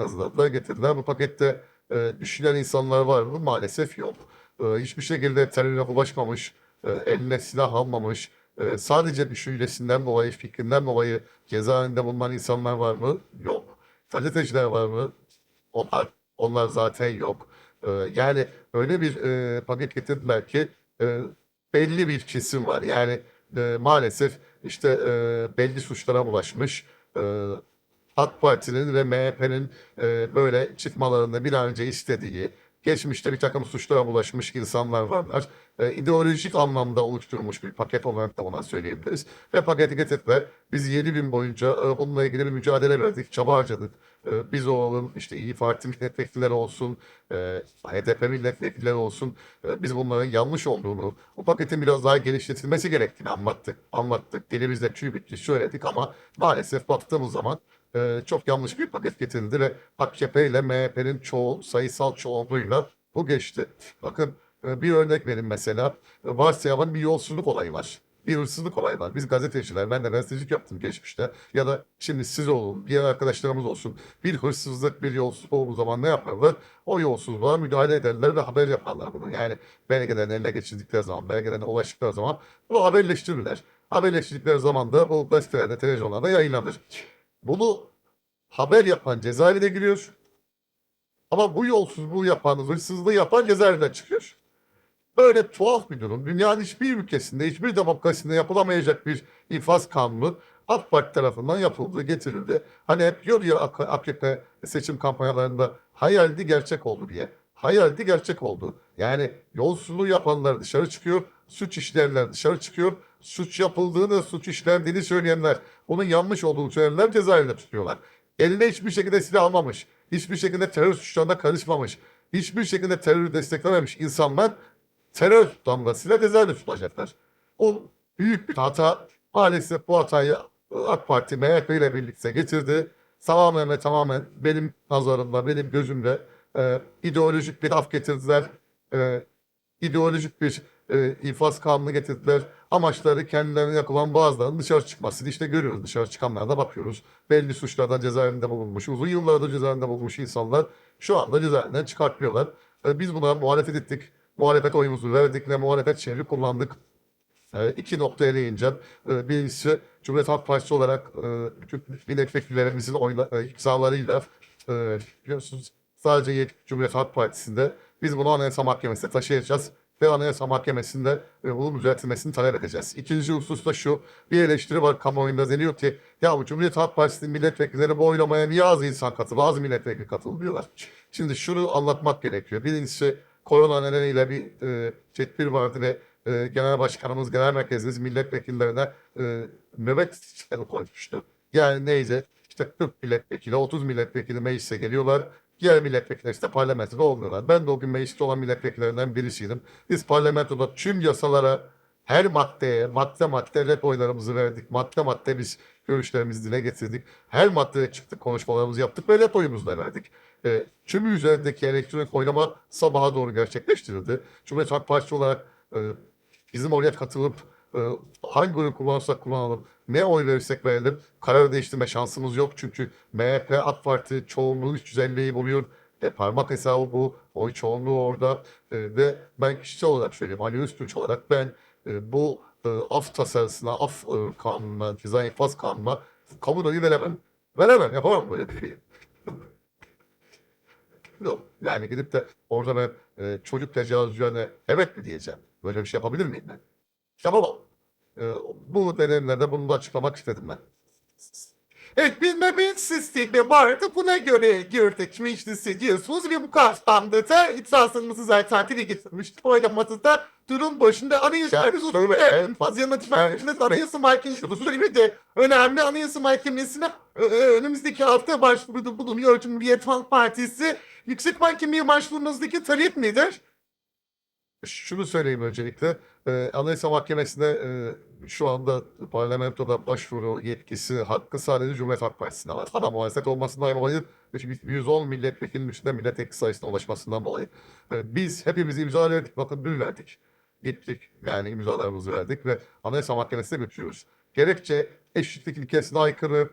hazırladılar, getirdiler. Bu pakette e, düşünen insanlar var mı? Maalesef yok. E, hiçbir şekilde terörle bulaşmamış, e, eline silah almamış, e, sadece düşüncesinden dolayı, fikrinden dolayı cezaevinde bulunan insanlar var mı? Yok. Gazeteciler var mı? Onlar, onlar zaten yok. E, yani öyle bir e, paket getirdiler ki e, belli bir kesim var. Yani e, maalesef işte e, belli suçlara bulaşmış. E, AK Parti'nin ve MHP'nin e, böyle çıkmalarını bir an önce istediği, geçmişte bir takım suçlara bulaşmış insanlar varlar. E, ideolojik anlamda oluşturulmuş bir paket olarak da ona söyleyebiliriz. Ve paketi getirdiler. Biz 7 gün boyunca e, bununla ilgili bir mücadele verdik, çaba harcadık. E, biz olalım, işte İyi Parti milletvekilleri olsun, e, HDP milletvekilleri olsun. E, biz bunların yanlış olduğunu, bu paketin biraz daha genişletilmesi gerektiğini anlattık. Anlattık, dilimizde tüy bitti söyledik ama maalesef baktığımız zaman e, çok yanlış bir paket getirildi ve AKP ile MHP'nin çoğu sayısal çoğunluğuyla bu geçti. Bakın e, bir örnek verin mesela. E, Varsayalım bir yolsuzluk olayı var. Bir hırsızlık olayı var. Biz gazeteciler, ben de gazetecilik yaptım geçmişte. Ya da şimdi siz olun, diğer arkadaşlarımız olsun. Bir hırsızlık, bir yolsuzluk olduğu zaman ne yaparlar? O yolsuzluğa müdahale ederler ve haber yaparlar bunu. Yani belgelerini eline geçirdikleri zaman, belgelerine ulaştıkları zaman bunu haberleştirirler. Haberleştirdikleri zaman da bu gazetelerde, televizyonlarda yayınlanır. Bunu haber yapan cezaevine giriyor. Ama bu yolsuzluğu yapan, hırsızlığı yapan cezaevinden çıkıyor. Böyle tuhaf bir durum. Dünyanın hiçbir ülkesinde, hiçbir demokrasisinde yapılamayacak bir infaz kanunu AK Parti tarafından yapıldı, getirildi. Hani hep diyor ya AK- AKP seçim kampanyalarında hayaldi gerçek oldu diye. Hayaldi gerçek oldu. Yani yolsuzluğu yapanlar dışarı çıkıyor, suç işleyenler dışarı çıkıyor. Suç yapıldığını, suç işlendiğini söyleyenler, bunun yanlış olduğunu söyleyenler cezaevinde tutuyorlar. Eline hiçbir şekilde silah almamış, hiçbir şekilde terör suçlarına karışmamış, hiçbir şekilde terörü desteklememiş insanlar terör damgasıyla cezaevinde tutulacaklar. O büyük bir hata. Maalesef bu hatayı AK Parti MHP ile birlikte getirdi. Tamamen ve tamamen benim nazarımda, benim gözümde e, ideolojik bir af getirdiler. E, ideolojik bir e, infaz kanunu getirdiler. Amaçları kendilerine yapılan bazılarının dışarı çıkması. İşte görüyoruz dışarı çıkanlara da bakıyoruz. Belli suçlardan cezaevinde bulunmuş, uzun yıllardır cezaevinde bulunmuş insanlar şu anda cezaevinden çıkartıyorlar. E, biz buna muhalefet ettik. Muhalefet oyumuzu verdik ve muhalefet şehri kullandık. E, iki nokta eleyince e, birincisi Cumhuriyet Halk Partisi olarak e, milletvekillerimizin oyla, e, imzalarıyla e, biliyorsunuz sadece yet- Cumhuriyet Halk Partisi'nde biz bunu Anayasa Mahkemesi'ne taşıyacağız ve Anayasa Mahkemesi'nde e, bunun düzeltilmesini talep edeceğiz. İkinci husus da şu, bir eleştiri var kamuoyunda deniyor ki ya bu Cumhuriyet Halk Partisi'nin milletvekilleri bu oylamaya niye az insan katıldı, az milletvekili katıldı diyorlar. Şimdi şunu anlatmak gerekiyor. Birincisi korona nedeniyle bir e, tedbir vardı ve e, Genel Başkanımız, Genel Merkezimiz milletvekillerine e, nöbet koymuştu. Yani neyse işte 40 milletvekili, 30 milletvekili meclise geliyorlar. Diğer milletvekilleri işte parlamentoda olmuyorlar. Ben de o gün mecliste olan milletvekillerinden birisiydim. Biz parlamentoda tüm yasalara, her maddeye, madde madde red oylarımızı verdik. Madde madde biz görüşlerimizi dile getirdik. Her maddeye çıktık, konuşmalarımızı yaptık ve red oyumuzu da verdik. E, tümü üzerindeki elektronik oylama sabaha doğru gerçekleştirildi. Cumhuriyet Halk Partisi olarak e, bizim oraya katılıp e, hangi oyu kullanırsak kullanalım, ne oy verirsek verelim karar değiştirme şansımız yok. Çünkü MHP, AK Parti çoğunluğu 350'yi buluyor. E, parmak hesabı bu. Oy çoğunluğu orada. E, ve ben kişisel olarak söyleyeyim. Ali Öztürk olarak ben e, bu e, af tasarısına, af e, kanununa, ceza infaz kanununa kamuoyu veremem. Veremem. Yapamam böyle bir şey. Yani gidip de orada ben e, çocuk tecavüzcülerine evet mi diyeceğim? Böyle bir şey yapabilir miyim ben? Yapamam. E, bu nedenlerle bunu da açıklamak istedim ben. Evet bir nöbet sistemi vardı. Buna göre girdik meclise diyorsunuz ve bu kapsamda da itirazlarımızı zaten dile getirmiştik. Oylaması da durum başında anayasa soru ve en fazla yanıt vermişsiniz. Anayasa Mahkemesi bu de önemli Anayasa Mahkemesi'ne e, e, önümüzdeki hafta başvuruda bulunuyor Cumhuriyet Halk Partisi. Yüksek Mahkemeye başvurunuzdaki talep nedir? Şunu söyleyeyim öncelikle. Ee, Anayasa Mahkemesi'ne e, şu anda parlamentoda başvuru yetkisi hakkı sadece Cumhuriyet Halk Partisi'ne var. Ama muhalefet olmasından dolayı 110 milletvekilinin üstünde milletvekili sayısına ulaşmasından dolayı. e, biz hepimiz imza verdik. Bakın dün verdik. Gittik. Yani imzalarımızı verdik ve Anayasa Mahkemesi'ne götürüyoruz. Gerekçe eşitlik ilkesine aykırı,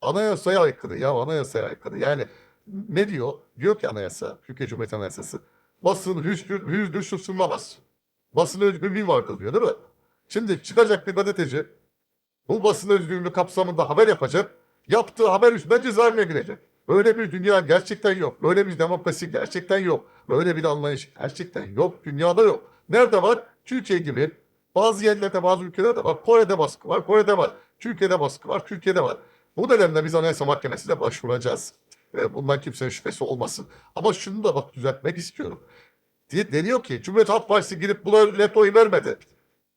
anayasaya aykırı. Ya anayasaya aykırı. Yani ne diyor? Diyor ki anayasa, Türkiye Cumhuriyeti Anayasası. Basın hüzdür, hüzdür susturlamaz. Basın özgürlüğü vardır diyor değil mi? Şimdi çıkacak bir gazeteci bu basın özgürlüğü kapsamında haber yapacak. Yaptığı haber üstünden cezaevine girecek. Böyle bir dünya gerçekten yok. Böyle bir demokrasi gerçekten yok. Böyle bir anlayış gerçekten yok. Dünyada yok. Nerede var? Türkiye gibi. Bazı yerlerde, bazı ülkelerde var. Kore'de baskı var, Kore'de var. Türkiye'de baskı var, Türkiye'de var. Bu nedenle biz Anayasa Mahkemesi'ne başvuracağız. Ve bundan kimsenin şüphesi olmasın. Ama şunu da bak düzeltmek istiyorum. Diye deniyor ki Cumhuriyet Halk Partisi girip buna oy vermedi.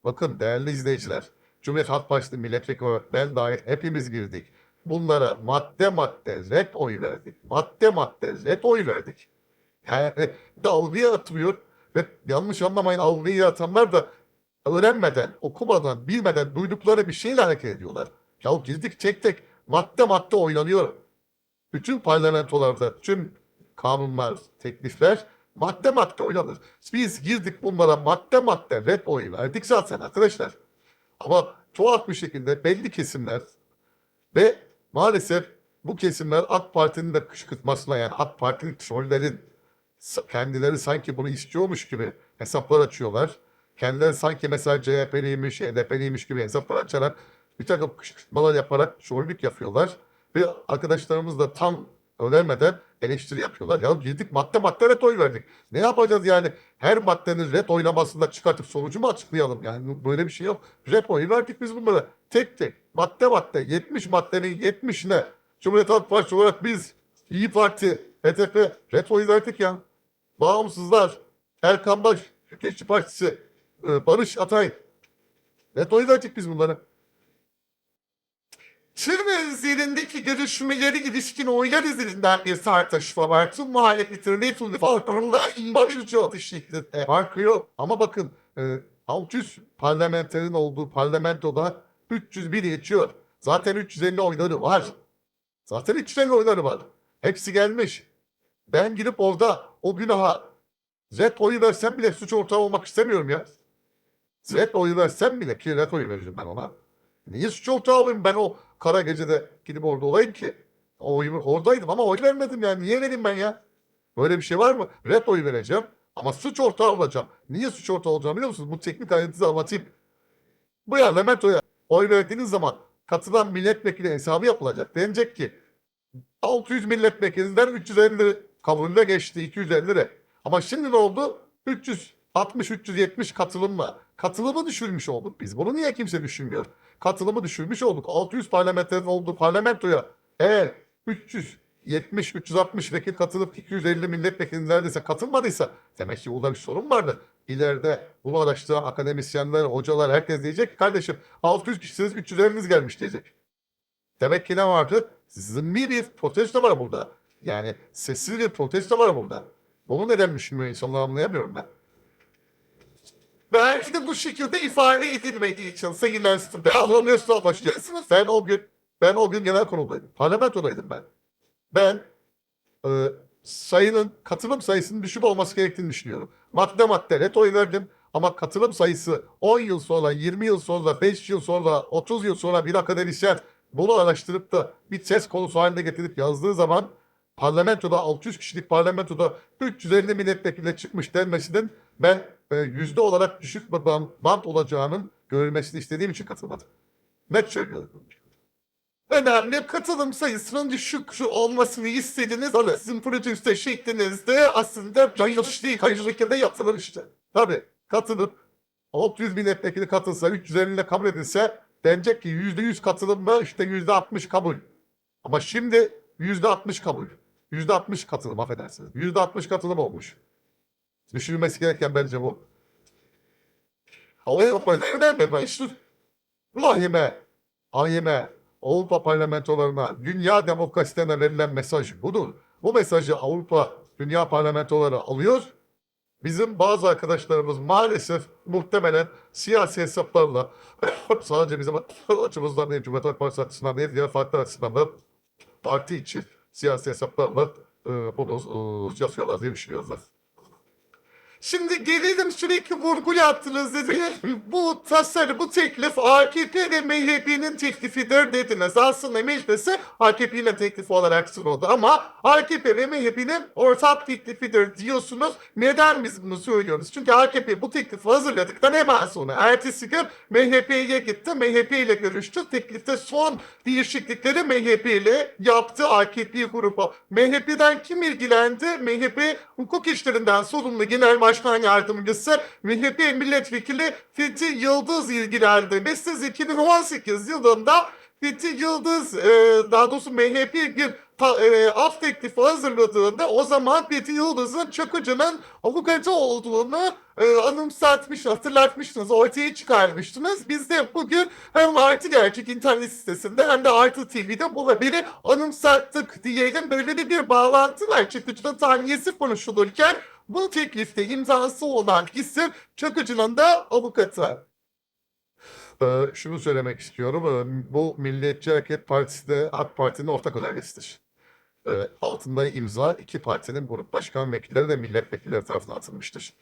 Bakın değerli izleyiciler. Cumhuriyet Halk Partisi milletvekili ben dahil hepimiz girdik. Bunlara madde madde red oy verdik. Madde madde red oy verdik. Yani dalgaya atmıyor ve yanlış anlamayın algıyı atanlar da öğrenmeden, okumadan, bilmeden duydukları bir şeyle hareket ediyorlar. Ya girdik tek tek madde madde oynanıyor. Bütün parlamentolarda tüm kanunlar, teklifler madde madde oynanır. Biz girdik bunlara madde madde red oy verdik zaten arkadaşlar. Ama tuhaf bir şekilde belli kesimler ve maalesef bu kesimler AK Parti'nin de kışkırtmasına yani AK Parti'nin trollerin kendileri sanki bunu istiyormuş gibi hesaplar açıyorlar. Kendileri sanki mesela CHP'liymiş, HDP'liymiş gibi hesaplar açarak bir takım kışkırtmalar yaparak trollük yapıyorlar. Ve arkadaşlarımız da tam önermeden eleştiri yapıyorlar. Ya girdik madde madde ret oy verdik. Ne yapacağız yani? Her maddenin ret oylamasında çıkartıp sonucu mu açıklayalım? Yani böyle bir şey yok. Ret oyu verdik biz bunlara. Tek tek madde madde 70 maddenin 70'ine Cumhuriyet Halk Partisi olarak biz İyi Parti, HDP ret oyu verdik ya. Bağımsızlar, Erkan Baş, Türkiye Partisi, e, Barış Atay. Ret oyu verdik biz bunlara. Çırmı üzerindeki görüşmeleri ilişkin oylar üzerinden bir tartışma var. Tüm muhalefetin ne türlü farklarında başlıca atış şeklinde farkı yok. Ama bakın e, 600 parlamenterin olduğu parlamentoda 301 geçiyor. Zaten 350 oyları var. Zaten 350 oyları var. Hepsi gelmiş. Ben gidip orada o günaha Z oyu versem bile suç ortağı olmak istemiyorum ya. Z oyu versem bile ki red oyu veririm ben ona. Niye suç ortağı olayım ben o kara gecede gidip orada olayım ki? Oyumu oradaydım ama oy vermedim yani. Niye vereyim ben ya? Böyle bir şey var mı? Red oy vereceğim ama suç ortağı olacağım. Niye suç ortağı olacağım biliyor musunuz? Bu teknik ayrıntıyı anlatayım. Bu parlamentoya oy verdiğiniz zaman katılan milletvekili hesabı yapılacak. Denecek ki 600 milletvekilinden 350 kabulüne geçti 250 lira. Ama şimdi ne oldu? 360-370 katılımla. Katılımı düşürmüş olduk biz. Bunu niye kimse düşünmüyor? Katılımı düşürmüş olduk. 600 parlamenterin olduğu parlamentoya eğer 370-360 vekil katılıp 250 milletvekili neredeyse katılmadıysa demek ki burada bir sorun vardı. İleride bunu araştıran akademisyenler, hocalar, herkes diyecek kardeşim 600 kişisiniz 350'niz gelmiş diyecek. Demek ki ne vardı? Zımbi bir protesto var burada. Yani sessiz bir protesto var burada. Bunu neden düşünmüyor insanlar anlayamıyorum ben. Belki de bu şekilde ifade edilmediği için Sayın Ersin anlamıyorsa başlayacaksınız. Ben o gün, ben o gün genel konuldaydım. Parlamentodaydım ben. Ben e, sayının, katılım sayısının düşük olması gerektiğini düşünüyorum. Madde madde net oy verdim. Ama katılım sayısı 10 yıl sonra, 20 yıl sonra, 5 yıl sonra, 30 yıl sonra bir akademisyen bunu araştırıp da bir ses konusu haline getirip yazdığı zaman parlamentoda 600 kişilik parlamentoda 350 milletvekili çıkmış denmesinin ben yüzde olarak düşük bir band olacağının görülmesini istediğim için katılmadım. Net söylüyorum. Önemli katılım sayısının düşük olmasını istediğiniz ama sizin projenizde şeklinizde aslında yanlış değil, hayır şekilde yapılır işte. Tabii katılıp 600 milletvekili katılsa, 350 ile kabul edilse denecek ki %100 katılım mı işte %60 kabul. Ama şimdi %60 kabul. %60 katılım affedersiniz. %60 katılım olmuş. Düşünülmesi gereken bence bu. Havaya bakmayın. Önemli ben işte. Vahime, ahime, Avrupa parlamentolarına, dünya demokrasilerine verilen mesaj budur. Bu mesajı Avrupa, dünya parlamentoları alıyor. Bizim bazı arkadaşlarımız maalesef muhtemelen siyasi hesaplarla sadece bizim açımızdan değil, Cumhuriyet Halk Partisi açısından değil, diğer farklı açısından da parti için siyasi hesaplarla e, bunu e, yazıyorlar diye düşünüyorlar. Şimdi gelelim sürekli vurgu yaptınız dedi. Bu tasarı, bu teklif AKP ve MHP'nin teklifidir dediniz. Aslında meclise AKP'nin teklifi olarak sunuldu ama AKP ve MHP'nin ortak teklifidir diyorsunuz. Neden biz bunu söylüyoruz? Çünkü AKP bu teklifi hazırladıktan hemen sonra ertesi gün MHP'ye gitti. MHP ile görüştü. Teklifte son değişiklikleri MHP ile yaptı AKP grubu. MHP'den kim ilgilendi? MHP hukuk işlerinden sorumlu Genel Başkan Yardımcısı MHP Milletvekili Fethi Yıldız ilgilendi. Ve siz 2018 yılında Fethi Yıldız, e, daha doğrusu MHP bir ta, e, af teklifi hazırladığında o zaman Fethi Yıldız'ın Çakıcı'nın avukatı olduğunu e, anımsatmış, hatırlatmıştınız, ortaya çıkarmıştınız. Biz de bugün hem Artı Gerçek internet sitesinde hem de Artı TV'de bu haberi anımsattık diyelim. Böyle de bir bağlantı var. Çakıcı'nın taniyesi konuşulurken bu teklifte imzası olan isim Çakıcı'nın da avukatı. Ee, şunu söylemek istiyorum. Ee, Bu Milliyetçi Hareket Partisi de AK Parti'nin ortak önergesidir. Ee, altında imza iki partinin grup başkan vekilleri ve milletvekilleri tarafından atılmıştır.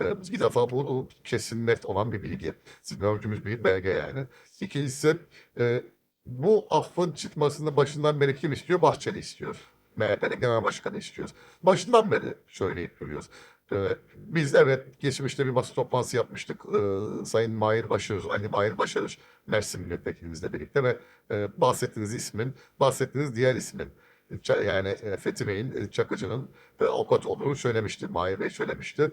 Ee, bir defa bu, bu kesin net olan bir bilgi. Sizin gördüğümüz bir belge yani. İkincisi e, bu affın çıkmasını başından beri kim istiyor? Bahçeli istiyor. MHP'nin genel başkanı istiyor. Başından beri söyleyip duruyoruz. Ee, biz evet geçmişte bir basın toplantısı yapmıştık. Ee, Sayın Mahir Başarır, Ali Mahir Başarır, Mersin milletvekilimizle birlikte ve e, bahsettiğiniz ismin, bahsettiğiniz diğer ismin yani e, Fethi e, Çakıcı'nın e, avukat olduğunu söylemişti. Mahir Bey söylemişti.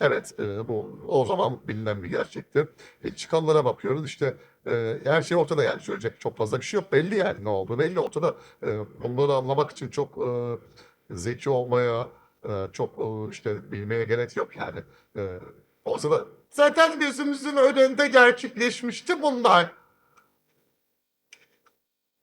Evet bu o zaman bilinen bir gerçekti. E, çıkanlara bakıyoruz işte e, her şey ortada yani söyleyecek çok fazla bir şey yok. Belli yani ne oldu belli ortada. E, bunları anlamak için çok e, zeki olmaya, e, çok e, işte bilmeye gerek yok yani. E, ortada zaten gözümüzün önünde gerçekleşmişti bunlar.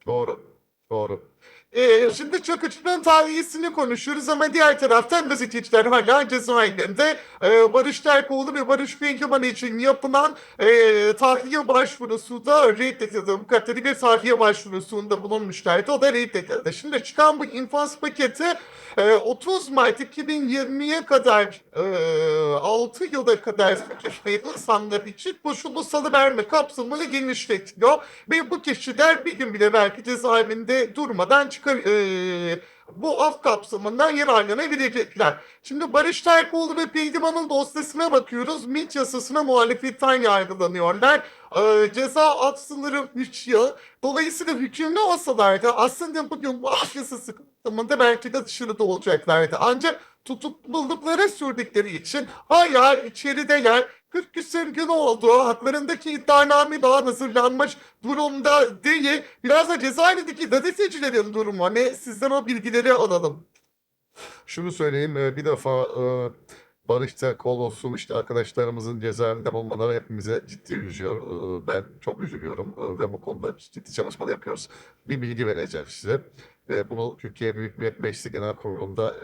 Doğru. Doğru. Ee, şimdi Çakıcı'nın tarihini konuşuyoruz ama diğer taraftan gazeteciler hala cezaevinde e, Barış Terkoğlu ve Barış Pehlivan için yapılan e, tahliye başvurusu da reddedildi. Avukatları bir tahliye başvurusunda bulunmuşlardı. O da reddedildi. Şimdi çıkan bu infaz paketi e, 30 Mart 2020'ye kadar e, 6 yıla kadar insanlar için koşullu salıverme kapsamını genişletiyor. Ve bu kişiler bir gün bile belki cezaevinde durmadan çıkar, e, bu af kapsamından yararlanabilecekler. Şimdi Barış Terkoğlu ve Pehlivan'ın dosyasına bakıyoruz. MİT yasasına muhalefetten yargılanıyorlar. E, ceza alt sınırı 3 yıl. Dolayısıyla hükümlü olsalardı aslında bugün bu af yasası kapsamında belki de dışarıda olacaklardı. Ancak tutukluluklara sürdükleri için hala içerideler. 40 küsur gün oldu. Haklarındaki iddianame daha hazırlanmış durumda değil. Biraz da cezaevindeki gazetecilerin durumu ne? Sizden o bilgileri alalım. Şunu söyleyeyim e, bir defa e, Barış Terkoğlu olsun işte arkadaşlarımızın cezaevinde olmaları hepimize ciddi üzüyor. E, Ben çok üzülüyorum ve bu konuda ciddi çalışmalar yapıyoruz. Bir bilgi vereceğim size. Bunu Türkiye Büyük Millet Meclisi Genel Kurulu'nda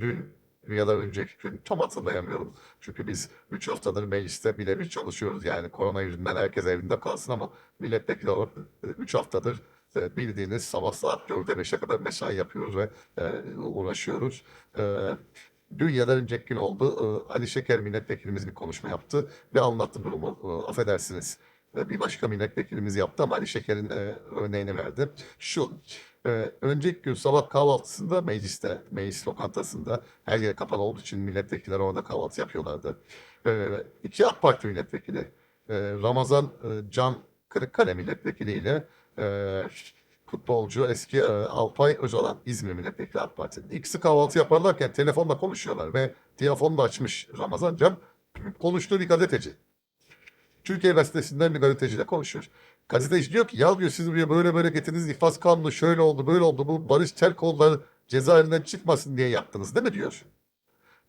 dün ya da önceki gün tam hatırlayamıyorum. Çünkü biz 3 haftadır mecliste birebir çalışıyoruz. Yani korona yüzünden herkes evinde kalsın ama milletvekili olarak 3 haftadır e, bildiğiniz sabah saat 4'e 5'e kadar mesai yapıyoruz ve e, uğraşıyoruz. E, Dün ya da önceki gün oldu. E, Ali Şeker milletvekilimiz bir konuşma yaptı ve anlattı durumu. E, affedersiniz. E, Bir başka milletvekilimiz yaptı ama Ali Şeker'in e, örneğini verdi. Şu, e, önceki gün sabah kahvaltısında mecliste, meclis lokantasında her yer kapalı olduğu için milletvekilleri orada kahvaltı yapıyorlardı. E, iki AK Parti milletvekili, e, Ramazan e, Can Kırıkkale milletvekili ile e, futbolcu eski e, Alpay Öcalan İzmir milletvekili AK Parti'nin. İkisi kahvaltı yaparlarken telefonla konuşuyorlar ve telefonu da açmış Ramazan Can. Konuştuğu bir gazeteci. Türkiye Gazetesi'nden bir gazeteciyle konuşuyor. Gazeteci diyor ki ya diyor siz buraya böyle böyle getirdiniz iflas kanunu şöyle oldu böyle oldu bu Barış Terkoğlu'ları cezaevinden çıkmasın diye yaptınız değil mi diyor.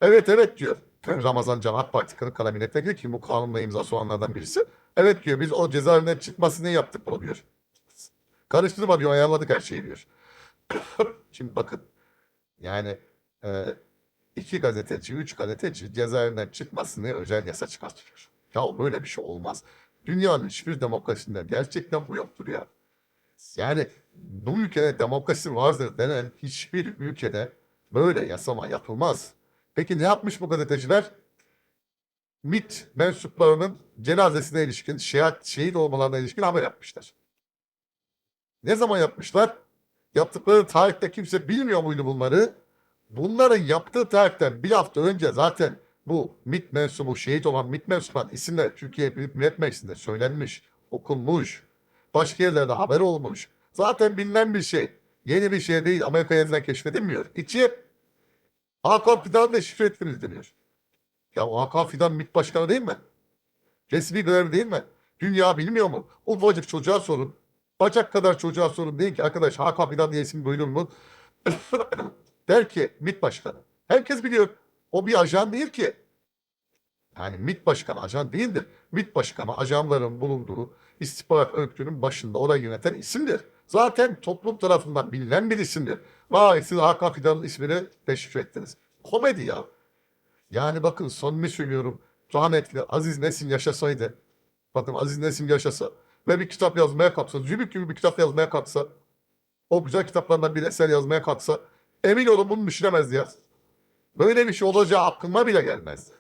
Evet evet diyor. Ramazan Can AK Parti Kırıkkale milletvekili ki bu kanunla imzası olanlardan birisi. Evet diyor biz o cezaevinden çıkmasın diye yaptık bunu diyor. Karıştırma diyor ayarladık her şeyi diyor. Şimdi bakın yani e, iki gazeteci, üç gazeteci cezaevinden çıkmasın diye özel yasa çıkartıyor. Ya böyle bir şey olmaz. Dünyanın hiçbir demokrasisinde gerçekten bu yoktur ya. Yani bu ülkede demokrasi vardır denen hiçbir ülkede böyle yasama yapılmaz. Peki ne yapmış bu gazeteciler? MİT mensuplarının cenazesine ilişkin, şehit, şehit olmalarına ilişkin haber yapmışlar. Ne zaman yapmışlar? Yaptıkları tarihte kimse bilmiyor muydu bunları? Bunların yaptığı tarihten bir hafta önce zaten bu MİT mensubu, şehit olan MİT mensuban isimler Türkiye Büyük Millet Meclisi'nde söylenmiş, okunmuş, başka yerlerde haber olmuş. Zaten bilinen bir şey. Yeni bir şey değil, Amerika yeniden keşfedilmiyor. İki, Hakan Fidan'ı da şifre ettiniz deniyor. Ya Hakan Fidan MİT başkanı değil mi? Resmi görev değil mi? Dünya bilmiyor mu? O ufacık çocuğa sorun. Bacak kadar çocuğa sorun deyin ki arkadaş Hakan Fidan diye isim duydun mu? Der ki MİT başkanı. Herkes biliyor. O bir ajan değil ki. Yani MİT başkanı ajan değildir. MİT başkanı ajanların bulunduğu istihbarat örgütünün başında orayı yöneten isimdir. Zaten toplum tarafından bilinen bir isimdir. Vay siz Hakan Fidan'ın ismini teşrif ettiniz. Komedi ya. Yani bakın samimi söylüyorum. Rahmetli Aziz Nesin yaşasaydı. Bakın Aziz Nesin yaşasa ve bir kitap yazmaya kalksa, Zübük gibi bir kitap yazmaya kalksa, o güzel kitaplardan bir eser yazmaya kalksa, emin olun bunu düşünemezdi ya. Böyle bir şey olacağı aklıma bile gelmezdi.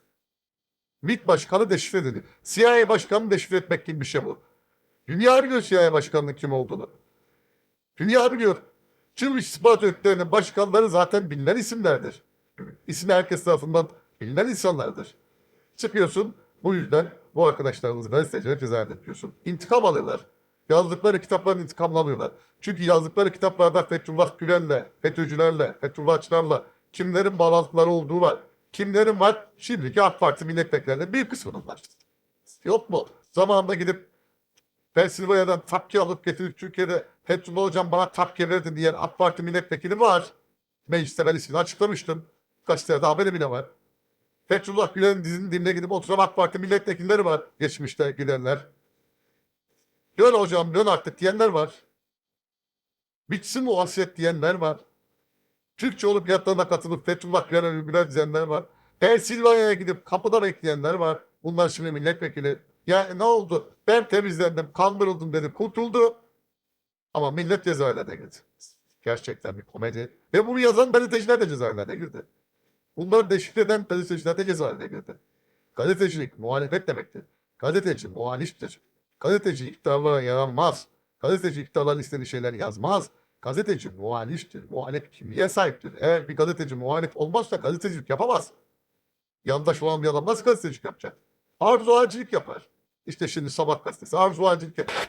MİT başkanı deşifre edildi. CIA başkanı deşifre etmek gibi bir şey bu. Dünya biliyor CIA başkanının kim olduğunu. Dünya biliyor. Tüm istihbarat örgütlerinin başkanları zaten bilinen isimlerdir. İsmi herkes tarafından bilinen insanlardır. Çıkıyorsun bu yüzden bu arkadaşlarımızı gazetecilere cezaevine yapıyorsun. İntikam alıyorlar. Yazdıkları kitapların intikamını alıyorlar. Çünkü yazdıkları kitaplarda Fethullah Gülen'le, FETÖ'cülerle, Fethullahçılarla kimlerin bağlantıları olduğu var. Kimlerin var? Şimdiki AK Parti milletvekillerinin bir kısmının var. Yok mu? Zamanında gidip Pensilvanya'dan tapki alıp getirip Türkiye'de Fethullah Hocam bana tapki verdi diyen AK Parti milletvekili var. Mecliste ben ismini açıklamıştım. Gazetelerde haberi bile var. Fethullah Gülen'in dizinin dibine gidip oturan AK Parti milletvekilleri var. Geçmişte gülenler. Dön hocam dön artık diyenler var. Bitsin bu hasret diyenler var. Türkçe olimpiyatlarına katılıp Fethullah Gülen'e ülgüler diyenler var. Pensilvanya'ya gidip kapıda bekleyenler var. Bunlar şimdi milletvekili. Ya ne oldu? Ben temizlendim, kandırıldım dedi, kurtuldu. Ama millet cezaevine girdi. Gerçekten bir komedi. Ve bunu yazan gazeteciler de cezaevine girdi. Bunları deşifre eden gazeteciler de cezaevine girdi. Gazetecilik muhalefet demektir. Gazeteci muhaliftir. Gazeteci iktidarlara yaranmaz. Gazeteci iktidarların istediği şeyler yazmaz. Gazeteci muhaliftir. Muhalif kimliğe sahiptir. Eğer bir gazeteci muhalif olmazsa gazetecilik yapamaz. Yandaş olan bir adam nasıl gazetecilik yapacak? Arzu ağacılık yapar. İşte şimdi Sabah gazetesi arzu ağacılık yapar.